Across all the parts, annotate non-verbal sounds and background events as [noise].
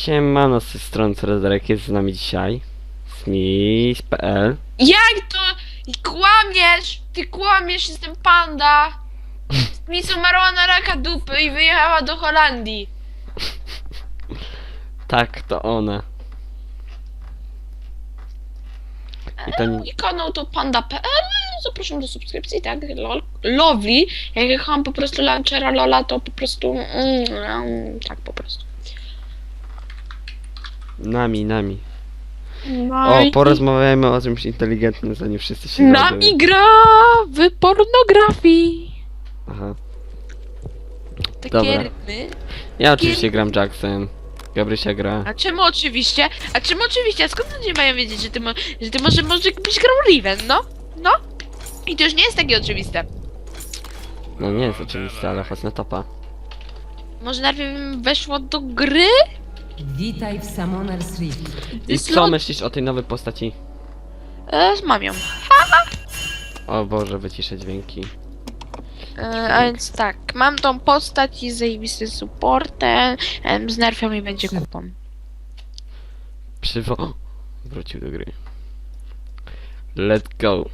Siemano, z tej strony Frederick jest z nami dzisiaj. Smith.pl Jak to? Kłamiesz! Ty kłamiesz, jestem panda! Miss umarła na raka dupy i wyjechała do Holandii. Tak, to ona. I to nie... I kanał to panda.pl. Zapraszam do subskrypcji, tak? Lol. Lovely. Jak jechałam po prostu launchera Lola, to po prostu... Mm, tak po prostu. Nami, nami. No O, i- porozmawiajmy o czymś inteligentnym, zanim wszyscy się Nami gra w pornografii. Aha. Takie Dobra. rytmy. Ja oczywiście gram Jacksem. Gabrysia gra. A czemu oczywiście? A czemu oczywiście? A skąd ludzie mają wiedzieć, że ty, mo- że ty może, może byś grał Riven, no? No? I to już nie jest takie oczywiste. No nie jest oczywiste, ale chodź na topa. Może najpierw bym weszło do gry? Witaj w Summoner's Rift. I co myślisz o tej nowej postaci? E, z mamią. O Boże, wyciszę dźwięki. E, a więc tak, mam tą postać i zajebisty supportem, em, z nerfią i będzie kupą. Przywo... [gasps] Wrócił do gry. Let's go.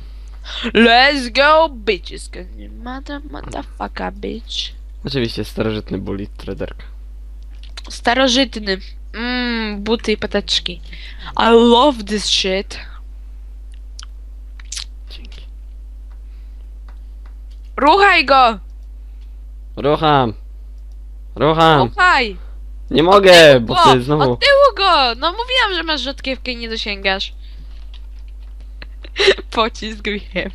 Let's go, bitches, cause you mother, motherfucker, bitch. Oczywiście starożytny bullet traderka. Starożytny. Mmm, buty i pateczki. I love this shit. Dzięki. Ruchaj go! Rucham! Rucham! Ruchaj! Nie mogę, bo ty znowu... Od tyłu go! No mówiłam, że masz rzodkiewkę i nie dosięgasz. [laughs] Pocisk wiem.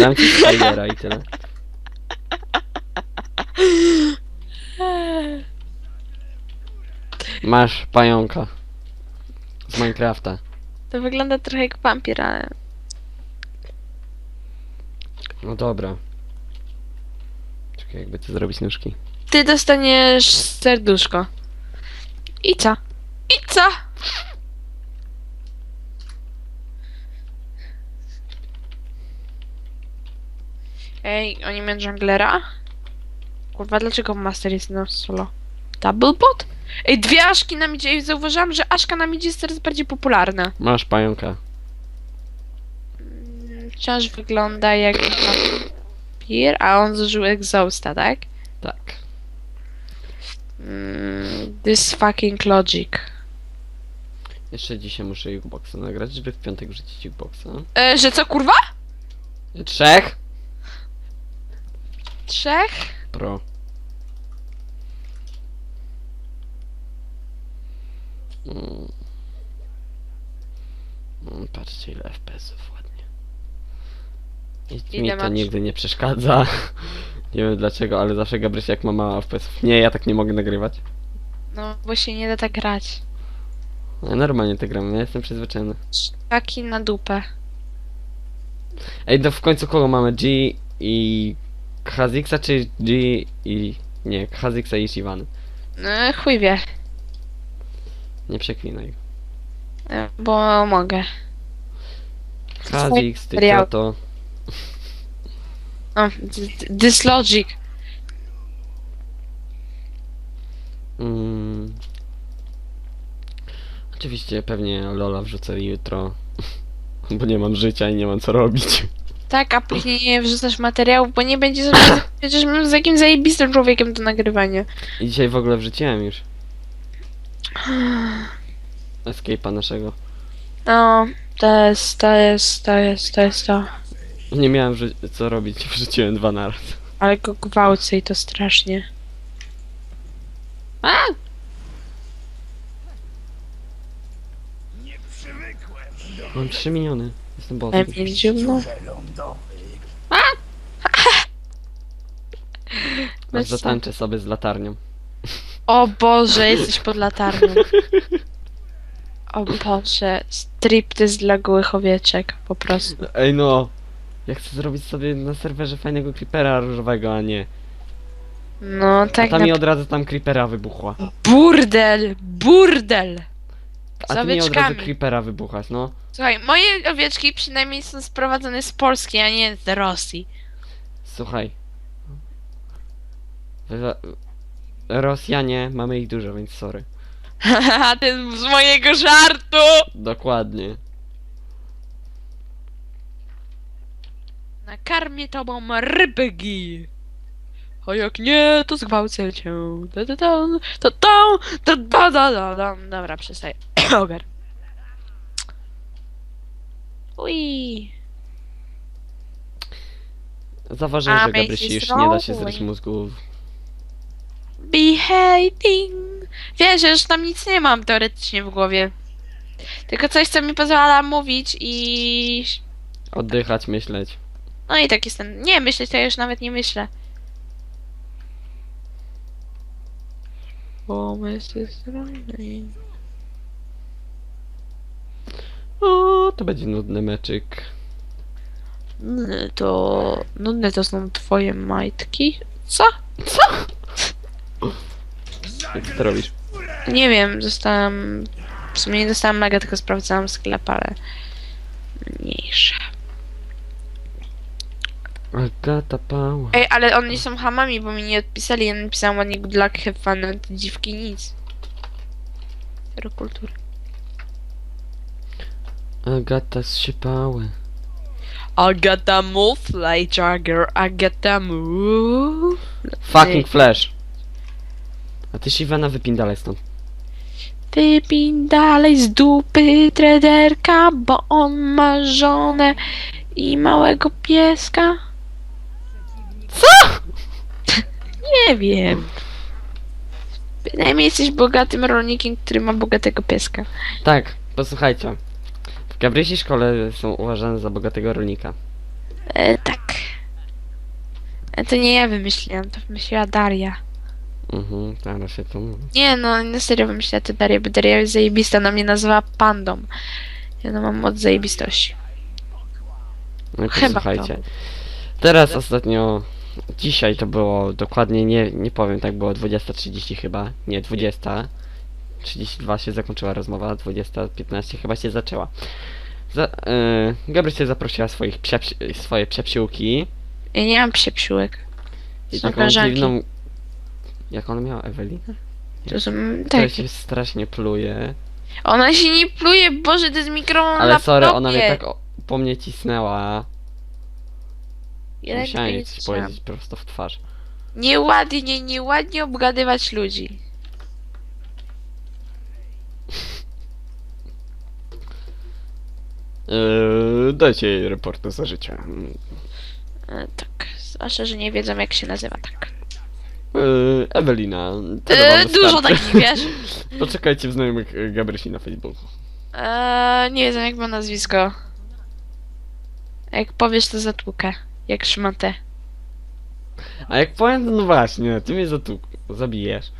Dam ci Skydera i tyle. [laughs] Masz pająka. Z Minecrafta. To wygląda trochę jak wampir, ale... No dobra. Czekaj, jakby to zrobić nóżki. Ty dostaniesz serduszko. I co? I co? Ej, oni mają junglera? Kurwa, dlaczego Master jest na solo? Double bot? Ej, dwie Aszki nam idzie. Zauważyłam, że Aszka nam idzie jest coraz bardziej popularna. Masz pająka. Mm, Wciąż wygląda jak wampir, a on zużył exhausta, tak? Tak. Mm, this fucking logic. Jeszcze dzisiaj muszę Jukeboxa nagrać, żeby w piątek wrzucić Jukeboxa. E, że co, kurwa? Trzech? Trzech? Pro. Mm. Mm, Patrzcie ile FPS-ów ładnie. I Ile mi to masz? nigdy nie przeszkadza. [laughs] nie wiem dlaczego, ale zawsze Gabrysia jak ma mało FPS-ów. Nie, ja tak nie mogę nagrywać. No, bo się nie da tak grać. Ja normalnie tak gram, ja jestem przyzwyczajony. Taki na dupę. Ej, to w końcu kogo mamy? G i Kha'Zixa czy G i... Nie, Kha'Zixa i Shivany. No, chuj wie, Nie przeklinaj. e, bo mogę. Kha'Zix, ty materiał. to... O, d- d- this logic. Mm. Oczywiście pewnie Lola wrzucę jutro. [laughs] Bo nie mam życia i nie mam co robić. Tak, a później nie wrzucasz materiałów, bo nie będzie sobie... [laughs] Przecież mam z jakim zajebistym człowiekiem do nagrywania. I dzisiaj w ogóle wrzuciłem już. [sighs] Escape'a naszego. No, to jest, to jest, to jest, to jest to. Nie miałem wrzu- co robić, [laughs] wrzuciłem dwa naraz. Ale go gwałcę i to strasznie. Mam trzy miniony. Jestem bossem. Dziubno. [laughs] Aż zatańczę sobie z latarnią. O Boże, jesteś pod latarnią. [laughs] O Boże, striptease dla gołych owieczek, po prostu. Ej no! Ja chcę zrobić sobie na serwerze fajnego creepera różowego, a nie. No, A tak tam na... mi od razu tam creepera wybuchła. Burdel! Burdel! A ty mi od razu owieczkami. creepera wybuchasz, no. Słuchaj, moje owieczki przynajmniej są sprowadzone z Polski, a nie z Rosji. Słuchaj. Rosjanie, mamy ich dużo, więc sorry. [laughs] Haha, ten z mojego żartu! Dokładnie. Nakarmię tobą rybki. A jak nie, to zgwałcę cię. Da, da, da, da, da, da, da, da, da. Dobra, przestaję. Ogar. Ui. Zauważyłem, że Mamy Gabrysi się już nie da się zryć mózgu. Behaving. Wiesz, że już tam nic nie mam teoretycznie w głowie. Tylko coś, co mi pozwala mówić i... Oddychać, myśleć. No i tak jestem. Nie, myśleć to ja już nawet nie myślę. Pomysł strony. O, to będzie nudny meczyk. Nudne to... Nudne to są twoje majtki? Co? Jak ty to robisz? Nie wiem, dostałam... W sumie nie dostałam mega, tylko sprawdzałam sklep, ale... Mniejsza. Agata Pała. Ej, ale oni są hamami, bo mi nie odpisali. Ja napisałam ładnie good luck, have fun, a te dziwki nic. Zero kultury. Agata z siepały. Agata move, fly jagger, Agata move. Fucking flash. A ty Siwana wypindalaj stąd. Wypin dalej z dupy traderka, bo on ma żonę i małego pieska. Co? Nie wiem. Bynajmniej jesteś bogatym rolnikiem, który ma bogatego pieska. Tak, posłuchajcie. W Gabrysi szkole są uważane za bogatego rolnika. E, tak. E, to nie ja wymyśliłam, to wymyśliła Daria. Mhm, teraz się to mówi. Nie no, na serio wymyśliła to Daria, bo Daria jest zajebista, ona mnie nazywa pandą. Ja no mam od zajebistości. No i Chyba posłuchajcie. Teraz ostatnio, dzisiaj to było dokładnie, nie, nie powiem, tak było 20.30 chyba, nie 20. 32 się zakończyła rozmowa, 20.15 chyba się zaczęła. Za, yy, Gabrysia zaprosiła swoich psia, swoje psiapsiłki Ja nie mam psiepsiłek. i Są taką koleżanki. dziwną... Jak ona miała? Ewelina? To są, Która tak. się strasznie pluje. Ona się nie pluje, Boże, to jest mikro Ale sorry, ona mnie tak o, po mnie cisnęła. Musiałem nie jej coś powiedzieć prosto w twarz. Nieładnie, nieładnie obgadywać ludzi. Yy, dajcie jej reportu za życie. E, tak, zwłaszcza, że nie wiedzą jak się nazywa tak. Yy, Ewelina. tyle E, dużo wystarczy. takich, wiesz? [laughs] Poczekajcie w znajomych y, Gabrysi na Facebooku. E, nie wiedzą jak ma nazwisko. Jak powiesz to zatłukę. Jak szmatę. A jak powiem, to no właśnie, ty mnie zatu zabijesz.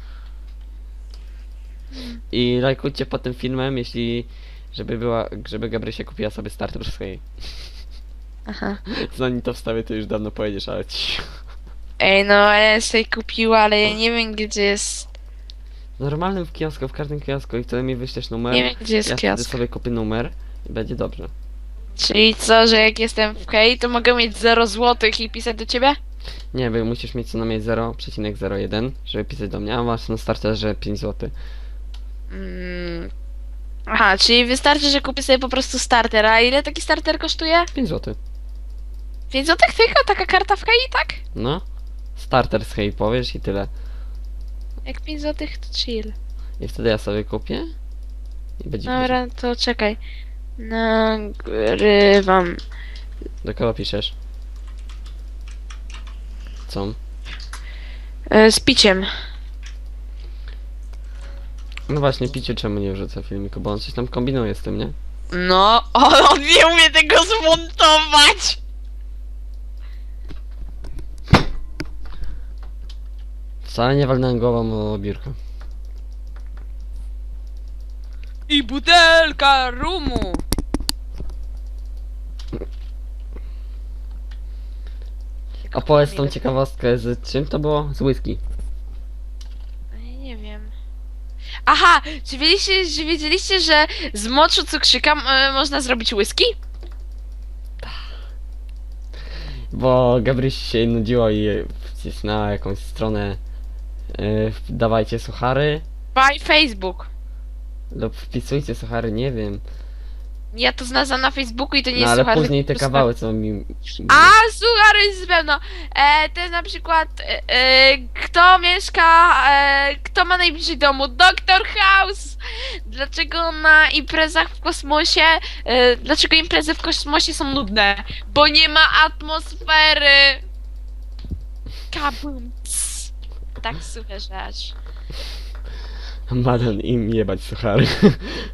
I lajkujcie pod tym filmem, jeśli... Żeby była, żeby Gabrysia kupiła sobie starter swojej. Aha. [laughs] Zanim to wstawię, to już dawno pojedziesz, ale ci... Ej, no ja sobie kupiła, ale ja nie wiem gdzie jest. Normalnym w kiosku, w każdym kiosku i wtedy mi wyślesz numer. Nie wiem gdzie jest ja wtedy kiosk. sobie kupię numer i będzie dobrze. Czyli co, że jak jestem w Kej, to mogę mieć 0 złotych i pisać do ciebie? Nie, bo musisz mieć co najmniej 0,01, żeby pisać do mnie, a masz na starterze 5 zł. Mm. Aha, czyli wystarczy, że kupię sobie po prostu starter. A ile taki starter kosztuje? 5 zł. 5 złotych tylko? Taka karta w Kei, tak? No. Starter z hej powiesz i tyle. Jak 5 złotych to chill. I wtedy ja sobie kupię i będzie. Dobra, to czekaj. Nagrywam. Do kogo piszesz? Co? E, z piciem. No właśnie, picie czemu nie wrzuca filmiku, bo on coś tam kombinuje z tym, nie? No, [laughs] o, on nie umie tego zmontować! Wcale nie walnąłem głową o biurko. I butelka rumu! Opowiedz tą ciekawostkę z czym to było? Z whisky. Ja nie wiem. Aha! Czy wiedzieliście, czy wiedzieliście że z moczu cukrzyka e, można zrobić whisky? Bo Gabryś się nudziło i wcisnęła jakąś stronę Yy, dawajcie suchary By Facebook. lub wpisujcie suchary, nie wiem. Ja to znalazłam na Facebooku i to nie No jest ale suchar, później te tylko kawały co mi... A, suchar jest pewno. E, to jest na przykład, e, e, kto mieszka, e, kto ma najbliżej domu? Doktor House! Dlaczego na imprezach w kosmosie, e, dlaczego imprezy w kosmosie są nudne? Bo nie ma atmosfery! Kabum! Tak suche rzecz. Madon im jebać suchary. [laughs]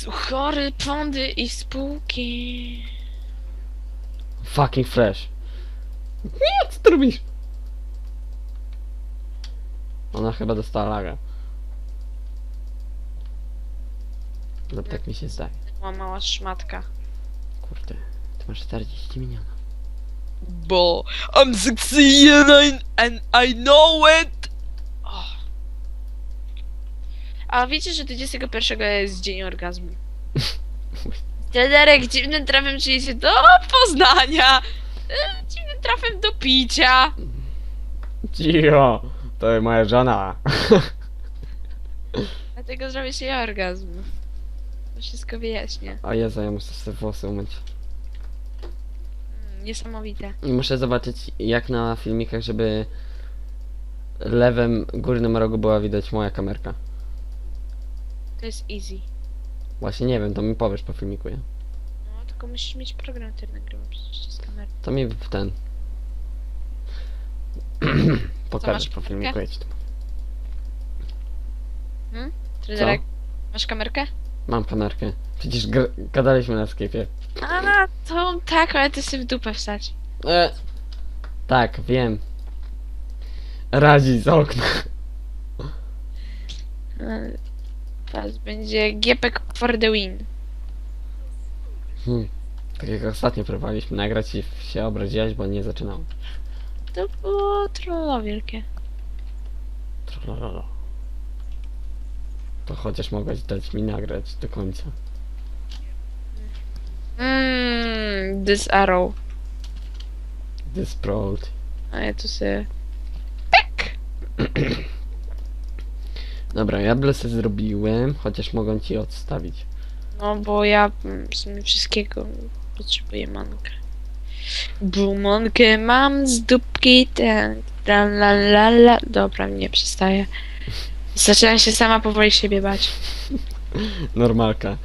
Suchary, pądy i spółki. Fucking fresh. Nie, co ty robisz? Ona chyba dostała laga. No tak mi się zdaje. Była mała szmatka. Kurde, ty masz 40 milionów. Bo I'm sexy and I, and I know it! A wiecie, że 21 jest dzień orgazmu? [laughs] Tederek dziwnym trafem czyli się do Poznania! E, Dziwnym trafem do picia! Cicho, to jest moja żona. [laughs] Dlatego zrobię się orgazm. To wszystko wyjaśnię. A Jezu, ja muszę sobie włosy umyć. Mm, Niesamowite. I muszę zobaczyć jak na filmikach, żeby lewym górnym rogu była widać moja kamerka. To jest easy. Właśnie nie wiem, to mi powiesz po filmiku, ja. No, tylko musisz mieć program, który nagrywa przecież z kamery. To mi w ten. Pokażesz po filmiku, ja ci to Tederek, masz kamerkę? Mam kamerkę. Przecież gr- gadaliśmy na Skype'ie. A, to tak, ale ty sobie w dupę wstać. E, tak, wiem. Radzi z okna. Teraz będzie Giepek for the win. Hmm. Tak jak ostatnio próbowaliśmy nagrać i się obraziłaś, bo nie zaczynał. To było trollo wielkie. Trolololo. To chociaż mogłaś dać mi nagrać do końca. Mmm, this arrow. This proud. A ja tu sobie... Dobra, ja blesy zrobiłem, chociaż mogą ci odstawić. No bo ja mm, w sumie wszystkiego potrzebuję mankę. Bo mankę mam z dupki ten... La, la, la, la. Dobra, nie przestaję. Zaczynam się sama powoli siebie bać. [laughs] Normalka.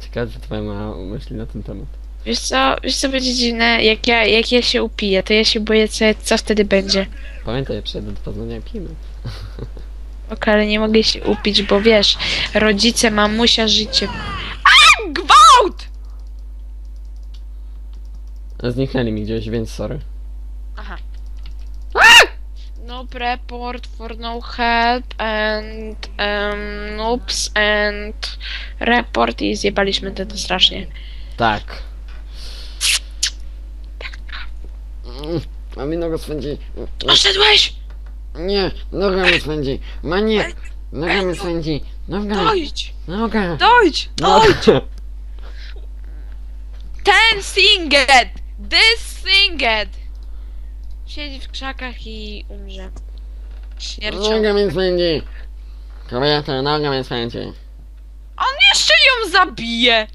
Ciekawe, co twoja ma myśli na ten temat. Wiesz co, wiesz co będzie dziwne? Jak ja, jak ja się upiję, to ja się boję, co, co wtedy będzie. Pamiętaj, przyjadę do Poznania pijmy. [laughs] Okej, ale nie mogę się upić, bo wiesz, rodzice, mamusia, życie. A! Gwałt! Zniknęli mi gdzieś, więc sorry. Aha. No report for no help and um, noobs and report i zjebaliśmy to strasznie. Tak. Mm, A mi noga swędzi. Oszedłeś! Nie, noga mi swędzi. Ma nie. Noga mi swędzi. Noga. Dojdź! Noga. Dojdź! Dojdź. [laughs] Ten singet! This singet! Siedzi w krzakach i umrze. Śmiercią. Noga mi swędzi. Kobieta, noga mi swędzi. On jeszcze ją zabije!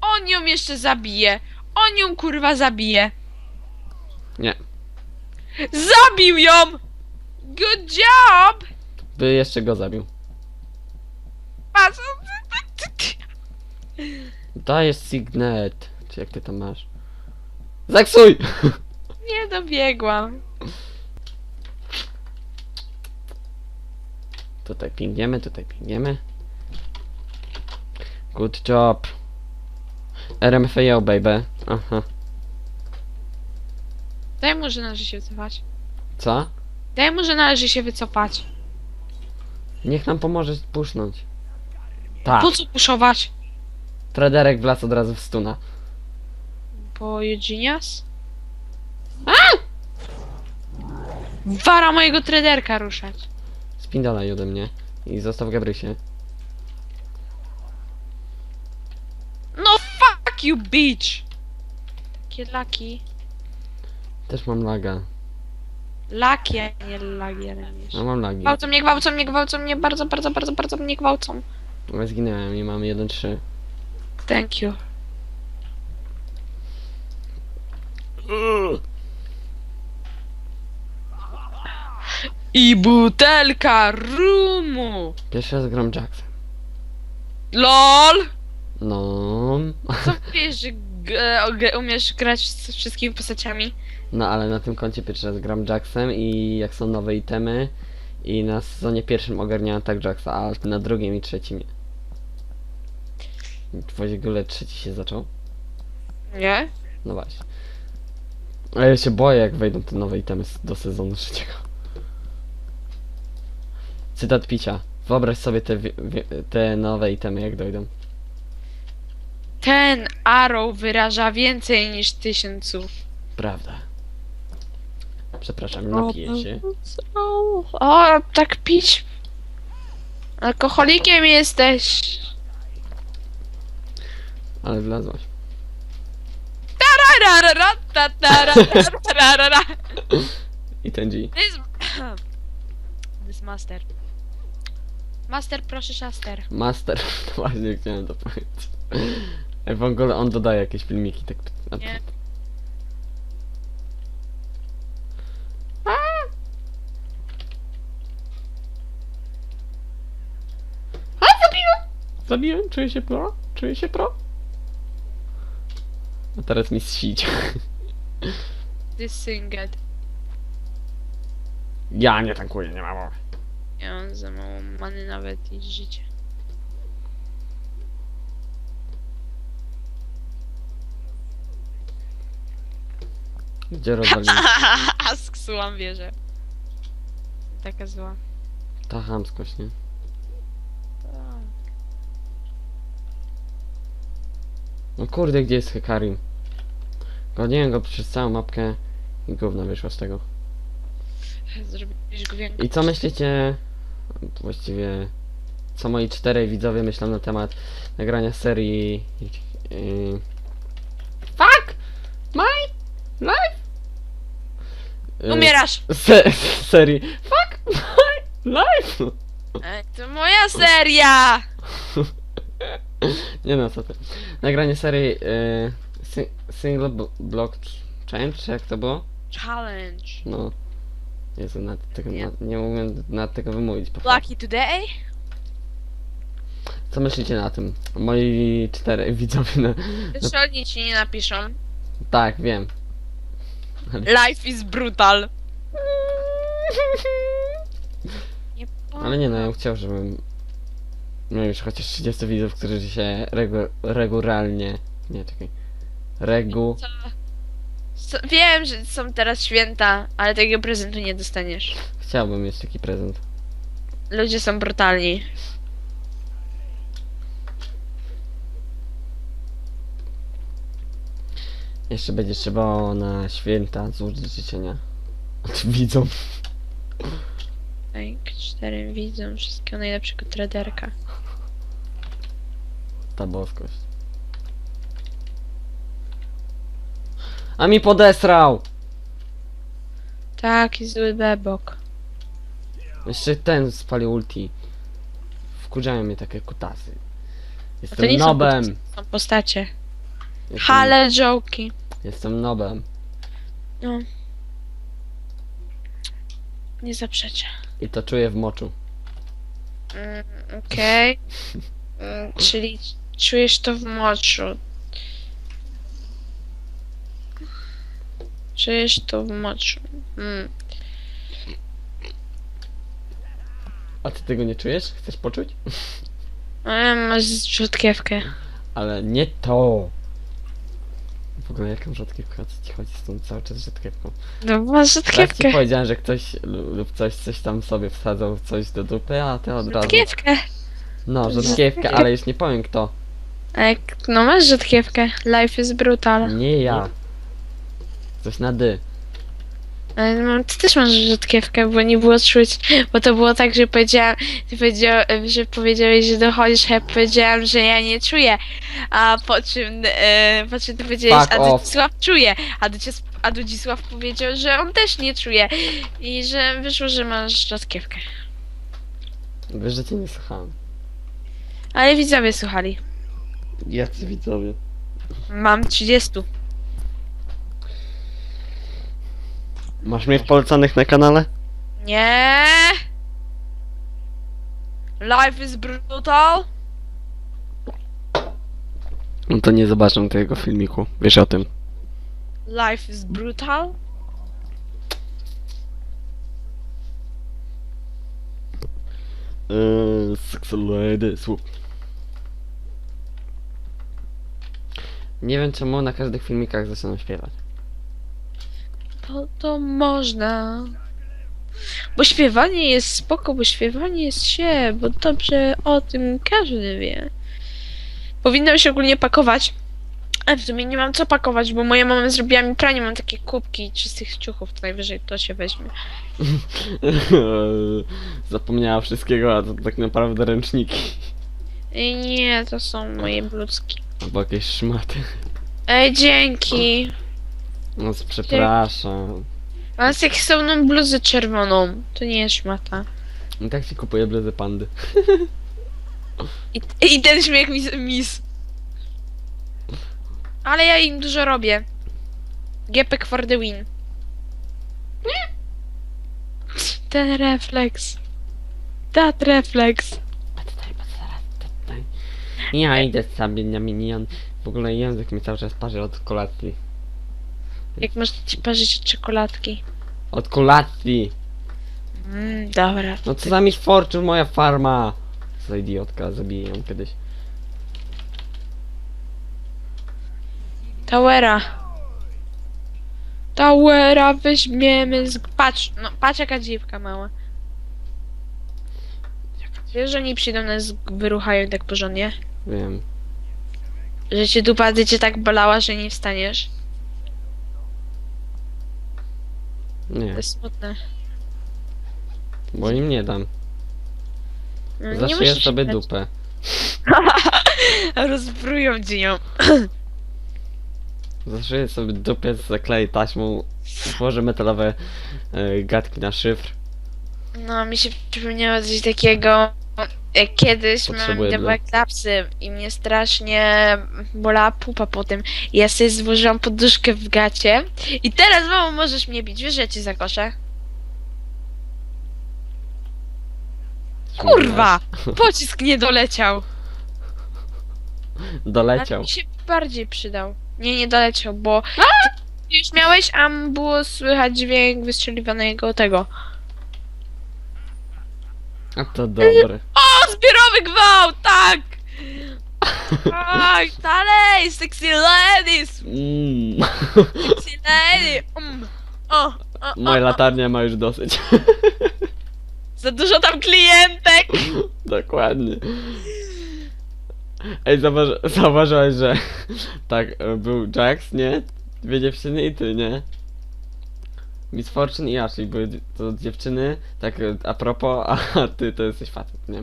On ją jeszcze zabije! On ją kurwa zabije! Nie. Zabił ją! Good job! By jeszcze go zabił. Patrz. Dajesz signet. Czy jak ty tam masz? Zaksuj! [laughs] Nie dobiegłam. Tutaj pingniemy, tutaj pingniemy. Good job. RMFAO, baby. Aha. Daj mu, że należy się wycofać. Co? Daj mu, że należy się wycofać. Niech nam pomoże pusznąć. Tak. Po co puszować? Trederek wlazł od razu w stuna. Bo Eugenius? Wara mojego traderka ruszać. Spindalaj ode mnie. I zostaw Gabrysie. No fuck you bitch! Takie laki. Też mam laga. Lakier, nie lagierem No mam lagi. Gwałcą mnie, gwałcą mnie, gwałcą mnie, bardzo, bardzo, bardzo, bardzo mnie gwałcą. Ja zginąłem i mam 1-3. Thank you. I butelka rumu. Pierwszy raz gram Jacksem. LOL! No. Co wiesz, że g- o- g- umiesz grać z wszystkimi postaciami? No ale na tym koncie pierwszy raz gram Jacksem i jak są nowe itemy i na sezonie pierwszym ogarniałem tak Jacksa, a na drugim i trzecim nie. W ogóle trzeci się zaczął? Nie? No właśnie. A ja się boję jak wejdą te nowe itemy do sezonu trzeciego. Cytat picia. Wyobraź sobie te, wi- wi- te nowe itemy jak dojdą. Ten arrow wyraża więcej niż tysiąców. Prawda. Przepraszam, napiję się. O, tak pić. Alkoholikiem jesteś. Ale wlazłaś. Tararara, tatara, tararara. [laughs] I ten G. This... [clears throat] This master. Master, proszę szaster. Master, to [laughs] właśnie chciałem to powiedzieć. Ej, W ogóle on dodaje jakieś filmiki, tak. a Nie. Zabiłem, czuję się pro, czuję się pro. A teraz mi zsić. This singed. Ja nie tankuję, nie ma mowy. Ja mam za mało many nawet i życie. Gdzie rozwalimy? [laughs] Sksułam wieżę. Taka zła. Ta chamskość, nie? No kurde, gdzie jest Hekarim? Goniłem go przez całą mapkę i gówno wyszło z tego. I co myślicie, właściwie, co moi czterej widzowie myślą na temat nagrania serii... Yy, fuck! My life! Yy, Umierasz! Se serii Fuck my life! Ej, to moja seria! [laughs] Nie no, co ty. Nagranie serii si Single Block Change, czy jak to było? Challenge. No. Jezu, nad tego, Nie. nad, nie umiem nad tego wymówić. po. Lucky today? Co myślicie na tym? Moi cztery [laughs] widzowie na... Jeszcze oni ci nie napiszą. Tak, wiem. Life is brutal. [laughs] Nie Ale nie no, ja chciał, żebym miał już chociaż 30 widzów, którzy się regu regularnie... Nie, czekaj. Regu... Co? Co- Wiem, że są teraz święta, ale takiego prezentu nie dostaniesz. Chciałbym mieć taki prezent. Ludzie są brutalni. Jeszcze będzie trzeba na święta złożyć życzenia. [laughs] Widzą. Ej, czterem widzą wszystkiego najlepszego traderka. Ta boskość. A mi podesrał! Taki zły bebok. Jeszcze ten spalił ulti. Wkurzają mnie takie kutasy. To Jestem nie są nobem. postacie, są postacie. Jestem, Hale joki. jestem nobem. No. Nie zaprzeczę. I to czuję w moczu. Mm, Okej. Mm, [laughs] Czyli czujesz to w moczu. Czujesz to w moczu. Mm. A ty tego nie czujesz? Chcesz poczuć? Ale masz rzutkiewkę. Ale nie to! W ogóle jaką rzodkiewkę? O co ci chodzi z tą cały czas rzodkiewką? No masz Tak ci powiedziałem, że ktoś lu- lub coś coś tam sobie wsadzał coś do dupy, a ty od razu... Rzutkiewkę. No, rzodkiewkę, ale już nie powiem kto. K- no masz rzutkiewkę. Life is brutal. Nie ja. Coś na dy. No, ty też masz rzutkiewkę, bo nie było czuć, bo to było tak, że powiedziałam, ty powiedział, że powiedziałeś, że dochodzisz, a ja powiedziałam, że ja nie czuję, a po czym, e, po czym ty powiedziałeś, Fuck a off. Dudzisław czuje, a, Dudzis, a Dudzisław powiedział, że on też nie czuje i że wyszło, że masz rzutkiewkę. Wiesz, że cię nie słuchałem. Ale widzowie słuchali. Jacy widzowie. Mam 30. Masz mnie w polecanych na kanale? Nie. Life is brutal. No to nie zobaczę tego filmiku. Wiesz o tym. Life is brutal. Eee, sexy lady, słup. Nie wiem czemu na każdych filmikach zaczynam śpiewać. To, to można. Bo śpiewanie jest spoko, bo śpiewanie jest się, bo dobrze o tym każdy wie. Powinnam się ogólnie pakować. Ale w sumie nie mam co pakować, bo moja mama zrobiła mi pranie, mam takie kubki czystych ciuchów, to najwyżej to się weźmie. [laughs] Zapomniała wszystkiego, a to tak naprawdę ręczniki. Ej, nie, to są moje bluzki. Albo jakieś szmaty. Ej, dzięki. No przepraszam. Mam seksowną bluzę czerwoną. To nie jest szmata. I tak ci kupuję bluzę pandy. [laughs] I, i ten śmiech mis, mis. Ale ja im dużo robię. Gepek for the win. Ten refleks. That refleks. Ja idę sobie na minion. W ogóle język mi cały czas parzy od kolacji. Jak można ci parzyć od czekoladki? Od kolacji! Mm, dobra. No co za Miss Fortune, moja farma! Co za idiotka, zabiję ją kiedyś. Towera. Towera weźmiemy z... Patrz, no patrz jaka dziwka mała. Wiesz, że oni przyjdą nas wyruchają tak porządnie? Wiem. Że cię dupa cię tak bolała, że nie wstaniesz? Nie, To jest smutne. bo im nie dam. No, nie Zaszyję musisz sobie dać. dupę. [laughs] Rozbrują ci [clears throat] ją. Zaszyję sobie dupę, zakleję taśmą, włożę metalowe e, gadki na szyfr. No, mi się przypomniało coś takiego, jak kiedyś Potrzebuję double klapsy i mnie strasznie bolała pupa po tym. Ja sobie złożyłam poduszkę w gacie i teraz, mamo, możesz mnie bić, wiesz, że ja cię zakoszę? Kurwa! Pocisk nie doleciał! [laughs] Ale Doleciał. mi się bardziej przydał. Nie, nie doleciał, bo ty już miałeś, a było słychać dźwięk wystrzeliwanego tego. A to dobre. Zbiorowy gwałt, tak! Tak, dalej, sexy ladies, Mm. sexy lady. Mm. O, o, o, Moja o. latarnia ma już dosyć. [laughs] Za dużo tam klientek. Dokładnie. Ej, zauważy, zauważyłeś, że tak, e, był Jax, nie? Dwie dziewczyny i ty, nie? Miss Fortune i Ashley były d- to dziewczyny, tak e, a propos, a ty to jesteś facet, nie?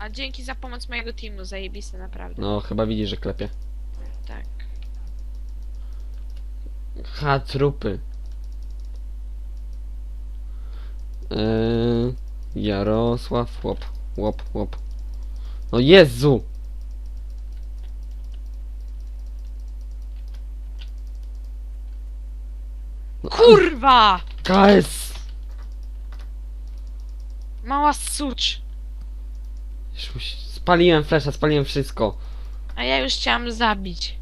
A dzięki za pomoc mojego teamu, zajebiste naprawdę. No, chyba widzisz, że klepie. Tak. Ha, trupy. Eee, Jarosław, łop, łop, łop. No Jezu! No, Kurwa! KS! Mała sucz. Spaliłem flesza, spaliłem wszystko. A ja już chciałam zabić.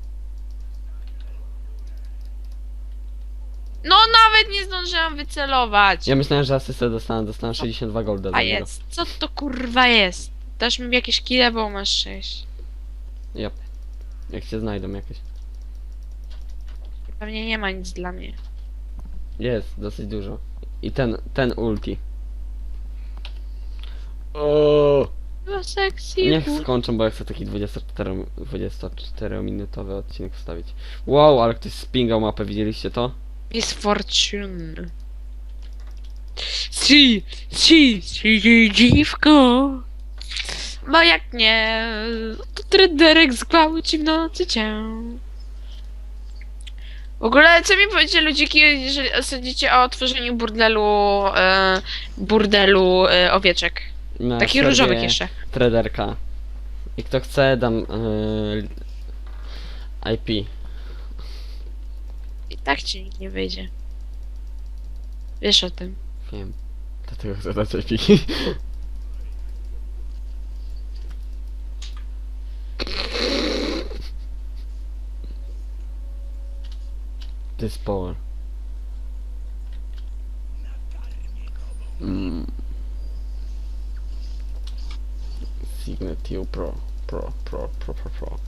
No nawet nie zdążyłam wycelować. Ja myślałem, że asystę dostanę, dostanę 62 golda. A jest. Co to kurwa jest? Dasz mi jakieś kile, bo masz 6. Yep. Jak się znajdą jakieś. Pewnie nie ma nic dla mnie. Jest, dosyć dużo. I ten, ten ulti. O, Sexy. Niech skończą, bo ja chcę taki 24, 24 minutowy odcinek wstawić. Wow, ale ktoś spingał mapę, widzieliście to? Miss Fortune. Si, si, si, dziwko. Bo jak nie, to Trederek zgwałci w nocy cię. W ogóle, co mi powiecie ludziki, jeżeli osądzicie o otworzeniu burdelu, e, burdelu e, owieczek? Na Takich serwie różowych jeszcze. Traderka. I kto chce, dam yy, IP. I tak ci nikt nie wyjdzie. Wiesz o tym. Wiem. Dlatego chcę dać IP. This. [laughs] Mm. Signature Pro. Pro, Pro, Pro, Pro, Pro.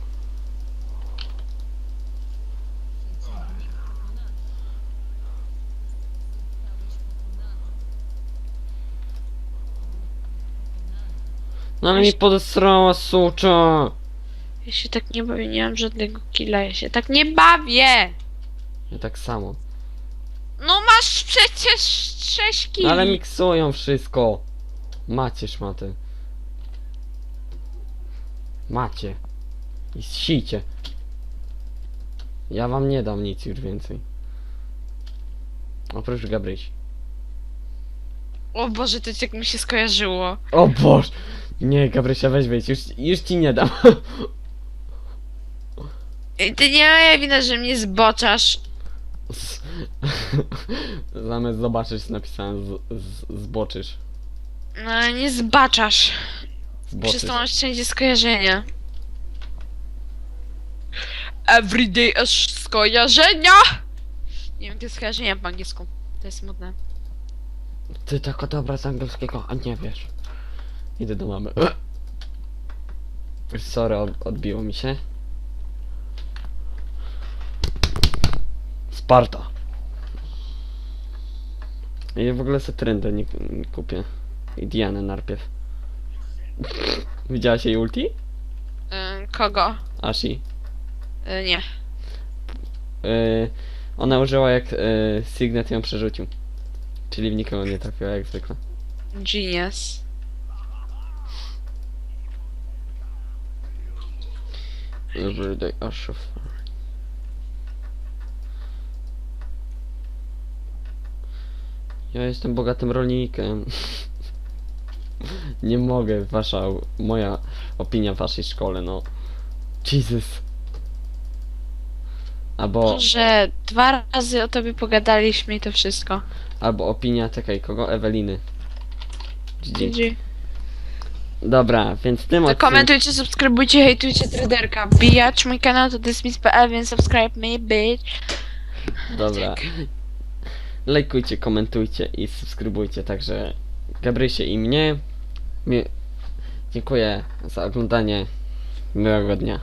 No ale mi podesrała sucza! Ja się tak nie bawię, nie mam żadnego killa, ja się tak nie bawię! Ja tak samo. No masz przecież sześć killi! No ale miksują wszystko. Macie szmaty. Macie. I sicie. Ja wam nie dam nic już więcej. Oprócz Gabryś. O Boże, to jak mi się skojarzyło. O Boż! Nie, Gabrysia, weź wejdź, już, już ci nie dam. Ej, Ty nie moja wina, że mnie zboczasz. Zamiast zobaczyć napisałem z, z, zboczysz. No nie zbaczasz. Przez Zboczysz. to mam wszędzie skojarzenia. Everyday aż skojarzenia! Nie wiem, jakie skojarzenia po angielsku. To jest smutne. Ty taka dobra z angielskiego, a nie wiesz. Idę do mamy. [coughs] Sorry, od, odbiło mi się. Sparta. I w ogóle sobie trendę nie, nie kupię. I Dianę najpierw. Widziałaś jej ulti? Kogo? Ashi. Nie. Ona użyła jak yy, Signet ją przerzucił. Czyli w nikogo nie trafiła jak zwykle. Genius. Everyday Ashraf. Ja jestem bogatym rolnikiem. [laughs] Nie mogę, wasza, moja opinia w waszej szkole, no. Jesus. Albo, Że dwa razy o tobie pogadaliśmy i to wszystko. albo opinia, czekaj, kogo? Eweliny. GG. GG. Dobra, więc w tym To odcinku... komentujcie, subskrybujcie, hejtujcie traderka. Bijacz mój kanał to dismiss.pl, więc subscribe me, bitch. Dobra. Lajkujcie, komentujcie i subskrybujcie także Gabrysie i mnie. Mi... Dziękuję za oglądanie. Miłego dnia.